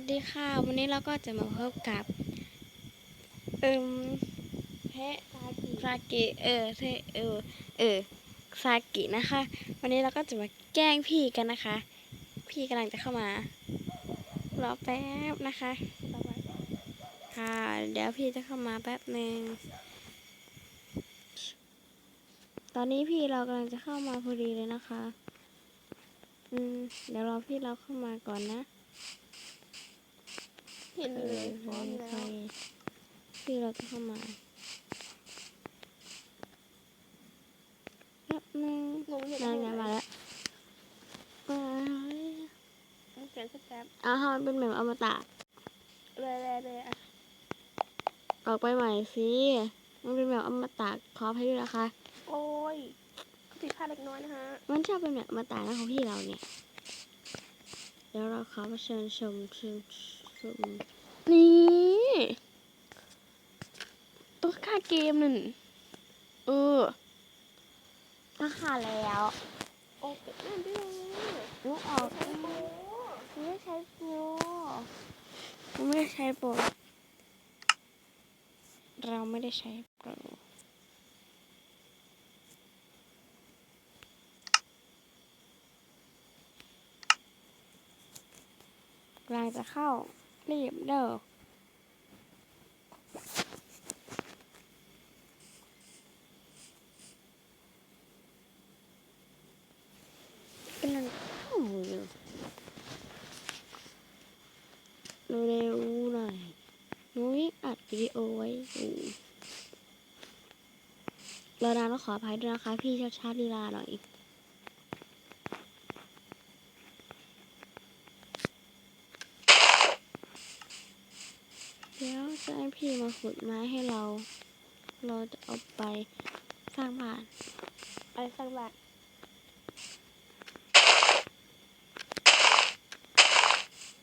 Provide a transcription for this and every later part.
วัสดีค่ะ วันนี้เราก็จะมาพบกับเอิมแพะซากิซากิเออเทเออเออซากินะคะ วันนี้เราก็จะมาแกล้งพี่กันนะคะ พี่กำลังจะเข้ามารอแป๊บนะคะต่อไปค่ะเดี๋ยวพี่จะเข้ามาแป๊บหนึ่งตอนนี้พี่เรากำลังจะเข้ามาพอดีเลยนะคะ อืมเดี๋ยวรอพี่เราเข้ามาก่อนนะ เห็นเอเลอยพร้อมไม่มีแล้ใครวพี่เราจะเข้ามาแป๊บนึงงงเห็นนานงานมาแล้วเอ้ยเขียนสแป๊บอ้าวทำไมเป็นแบบอมตะเลยเลยเลยอะออกไปใหม่สิมันเป็นแบบอมตะขออภัยด้วยนะคะ โอ้ยผิดพลาดเล็กน้อยนะฮะมันชอบเป็นแบบอมตะนะของพี่เราเนี่ย เดี๋ยวเราขอมาเชิญชมชมชม นี่ตัวค่าเกมหนึ่งเออถ้าขาแล้วโอ้เป็ดนั่นด้วยนูออกไม่ใช้โปรไม่ใช้โปรเราไม่ได้ใช้โปรกำลังจะเข้า รีบเด้อำลังเข้าอยู่เร็วๆหน่อยนุ้ยอัดวิดีโอไว้อยู่รอนานก็ขออภัยด้วยนะคะ พี่ช้าๆลีลาหน่อย เดี๋ยวจะให้พี่มา ขุดไม้ให้เรา เราจะเอาไปสร้างบ้านอะไรสักบาท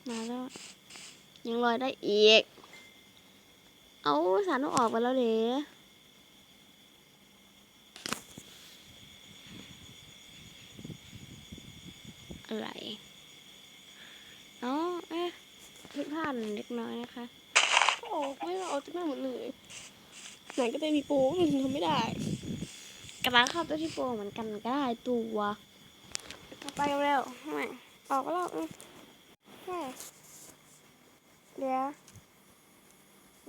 มาแล้ว ยังลอยได้อีก เอาสารต้องออกไปแล้วเด้อะไร เอาเอ๊ะผิดพลาดเล็กน้อยนะคะ โอ้ไม่เราเอาจะไม่หมดเลยไหนก็จะมีโป้มันทำไม่ได้กำลังเข้าตัวที่โปรเหมือนกันก็ได้ตัวเอาไปเร็วๆไม่ออกก็แล้วอืมใช่เดี๋ยว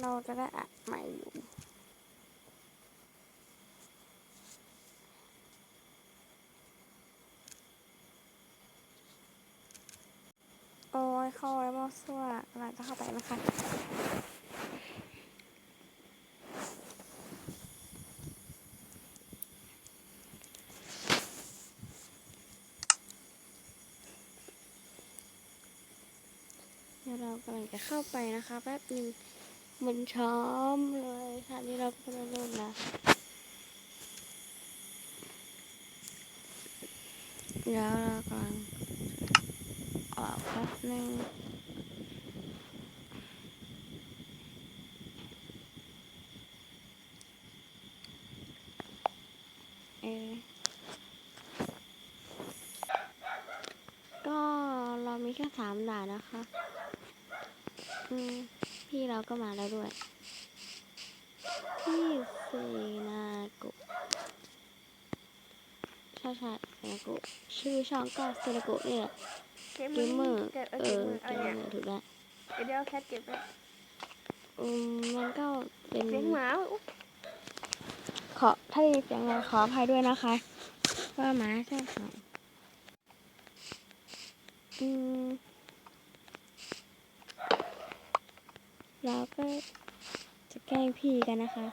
เราจะได้อัดใหม่อยู่โอ้ยเข้าไว้มอสั่วกำลังจะเข้าไปนะคะ เรากำลังจะเข้าไปนะคะแป๊บหนึงมันช้อมเลยค่ะนี่เราก็จะเริ่มนะเดี๋ยวเรากำลังออกแป๊บหนึงเอก็เรามีแค่สามด่านนะคะ พี่เราก็มาแล้วด้วย พี่เซนาโกะใช่ใช่เซนาโกะชื่อช่องก็เซนาโกะนี่แหละเกมเกมเมอร์เก็บเอเอออเกมเมอร์อะไรเกมเนี่ยเมอร์ถูกแล้วเดี๋ยวเดี๋ยวแคทเก็บไว้อืมมันก็เป็นเสียงหมาอุ๊ยขอถ้าได้ยินเสียงอะไรขออภัยด้วยนะคะว่าหมาชอบเห่าอืม เราก็จะแกล้งพี่กันนะคะ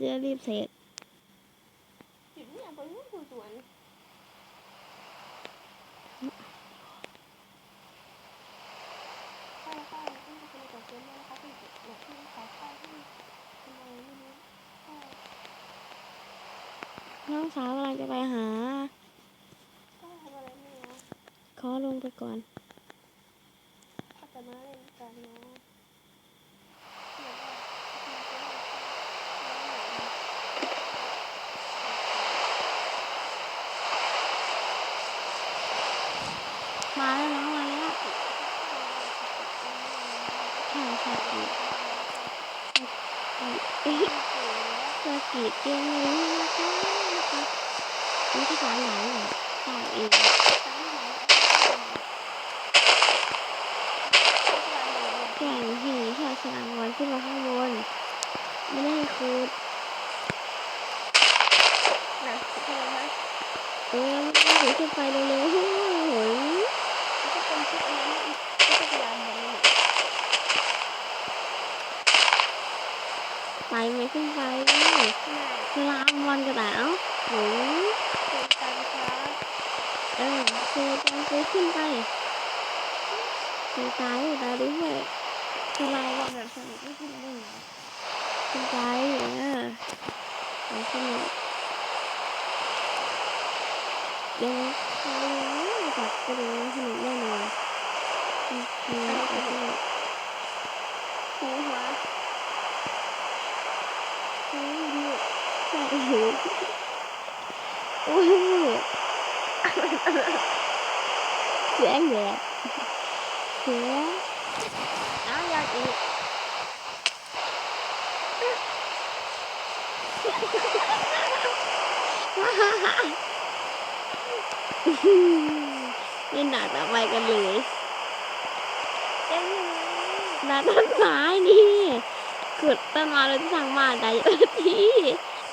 จะรีบเสร็จน้องสาวกำลังจะไปหา ขอลงไปก่อน เสื้อกีดเกงนี้นะคะนะคะนี่ที่สามหลังเหรอใช่เองแก่งหีแค่สนามบอลขึ้นมาข้างบน ไม่ได้ให้คูดนะทำไมนะเออแล้วมันถือขึ้นไปเร็วๆโอ้โห ก็เป็นชุดอันนั้นก็จะพยายามแบบนี้ ไปไม่ขึ้นไปง่ายสลามบอลกระต่ายเอ้าโหเป็นการค้าเออคือการซื้อขึ้นไปคือตายตายด้วยสลามบอลแบบสนุกไม่ขึ้นได้ไงขึ้นไปเออไปสนุกเดี๋ยวใครจับไปดูสนุกแน่นอนอืมอืมไปสนุกหูหัว ใช่ดูใช่หูโอ้โห เสียงแดดเสียงอ้าวยากอีกเล่หนาต่อไปกันเลยเต้นยังไงหนาต้นไม้นี่ขุดต้นไม้แล้วที่ทางบ้านได้เออที่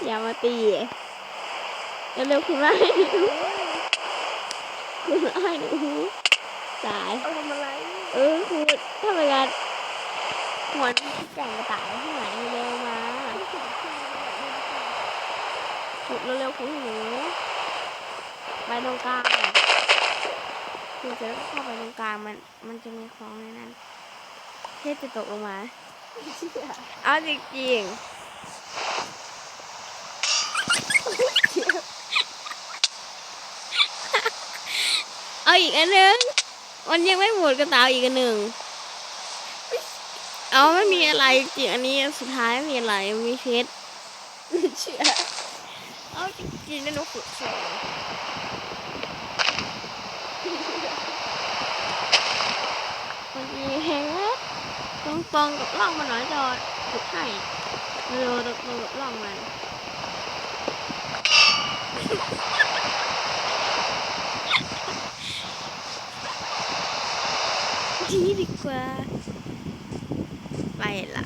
อย่ามาตีเร็วๆคุณไล่คุณไล่หนูตายเอาทำอะไรเออคุณถ้าเป็นการหวนแก่งกระต่ายที่ไหนเร็วมาขุดเร็วๆคุณหนูไปตรงกลางคุณจะเข้าไปตรงกลางมันมันจะมีของในนั้นเทพจะตกลงมา เอาจริงๆ อีกอันหนึ่งมันยังไม่หมดกระเตาอีกอันหนึ่งเอาไม่มีอะไรจริงอันนี้สุดท้ายไม่มีอะไรมีเพชรเชื่อเอาจริงๆนะหนูขุดสองมันมีเพชรตรงตรงๆกับร่องมันหน่อยจอดขุดให้เร็วตรงกับร่องมัน ที ดีกว่า ไปละ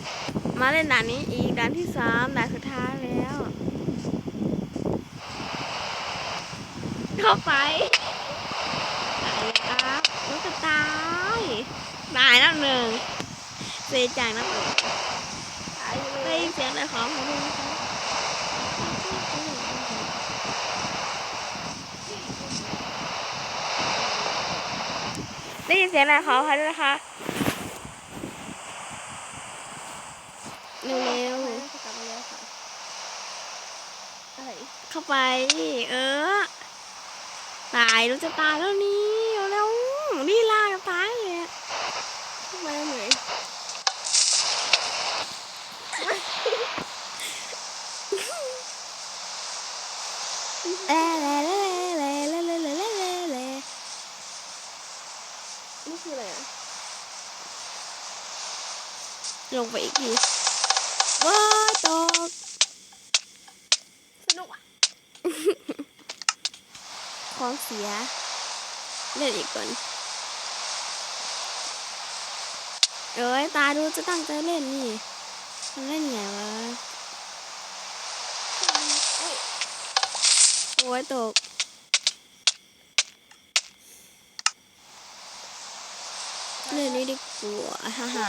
มาเล่นด่านนี้อีกด่านที่สามด่านสุดท้ายแล้วเข้าไปตายครับรถจะตายตายนับหนึ่งเสียใจนับหนึ่งตายได้ยินเสียงอะไรของผมด้วยนะคะ ได้ยินเสียงอะไรของเขาด้วยนะคะเร็วกลับมาแล้วค่ะอะไรๆเข้าไป เออ ตายรู้จะตายแล้วนี่ ลงไปอีกทีว้ายตกสนุกอะของเสียเล่นอีกก่อนเอ้ยตาดูจะตั้งใจเล่นนี่มันเล่นไงวะเอ้ยโอ้ยตกเล่นนี้ดีกว่าฮ่าฮ่า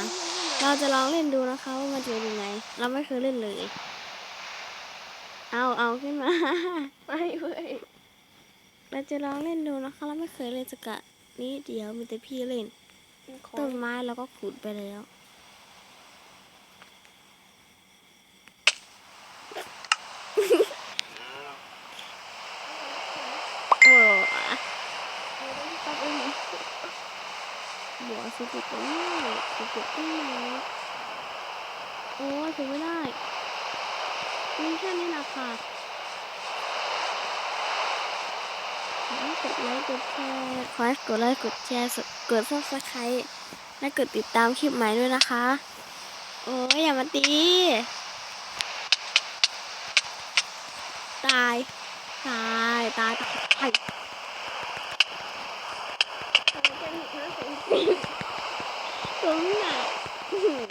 เราจะลองเล่นดูนะคะว่ามันจะเป็นยังไง เราไม่เคยเล่นเลย เอาเอาขึ้นมา ไม่เว้ย เราจะลองเล่นดูนะคะ เราไม่เคยเล่นสกะนี้เดียวมีแต่พี่เล่นขอต้นไม้เราก็ขุดไปแล้ว ปลูกต้นไม้โอ้ถึงไม่ได้มีแค่นี้แหละค่ะอให้กดไลค์กดแชร์ขอให้กดไลค์กดแชร์กดซับสไครต์และกดติดตามคลิปใหม่ด้วยนะคะ โอ้ยอย่ามาตี ตาย ตาย ตาย ตาย สมน่ะอื้อหือ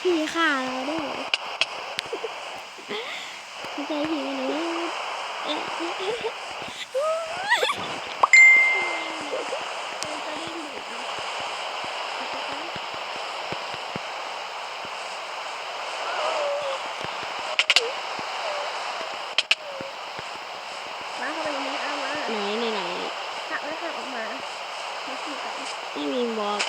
พี่ฆ่าเราด้วยเข้าใจพี่ไหมหนูเอ๊ะ เป็นจะดิ้นดุเนาะมาเข้าไปในนี้เอามา ไหนไหนไหน หักแล้วหักออกมามาขี่กัน ไม่มีบอก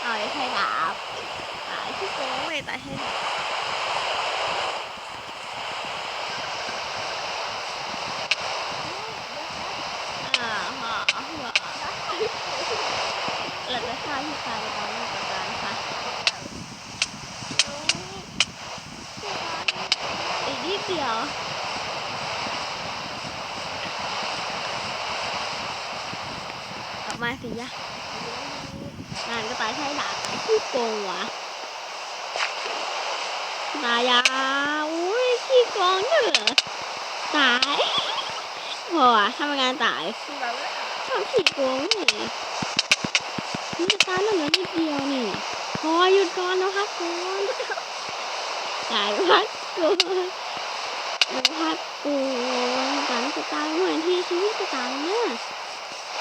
เอาไอ้ไข่ดาบตายที่โกงเลยตายให้ดาบอ่าฮะฮะ เราจะฆ่าที่ตายตอนนี้ประการค่ะอีกนิดเดียวกลับมาสิยะงานก็ตายใช้ดาบขี้โกงวะตายยาอุ้ยขี้โกงเถอะตายพออะทำงานตายขี่แบบว่าชอบขี้โกง นี่นี่จะตายแล้วเหลือนิดเดียวนี่พอหยุดก่อนนะครับก่อนตายพัดก่อนนพัดก่อนฝันจะตายเมื่อที่ชีวิตจะตายนะ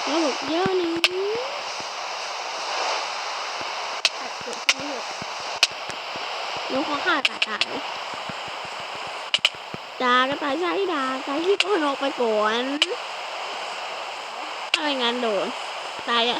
แล้วบอกเยอะนึงตัดจุดที่หกหนูขอขาดตาตายดาก็ตายใช่ดาตายที่ก้นออกไปก่อนถ้าไม่งั้นโดนตายอะ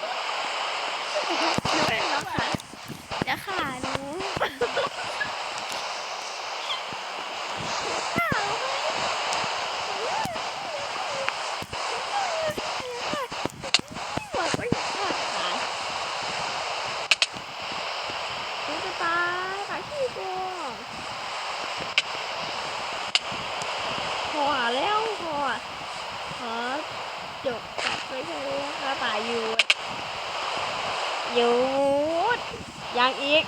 ยังอีก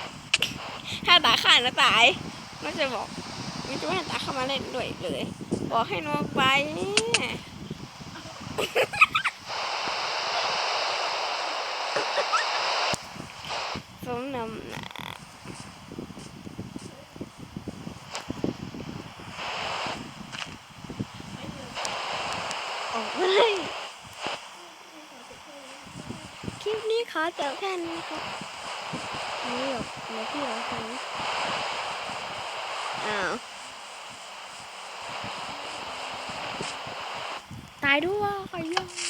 ถ้าตาขาดนะตายมันจะบอกมันจะไม่ให้ตาเข้ามาเล่นด้วยเลย บอกให้นกไปสมนำนาออกไปคลิปนี้ขอจบแค่นี้ครับ นี่หรอกเดี๋ยวพี่ร้องเพลงอ้าวตายด้วยขยัง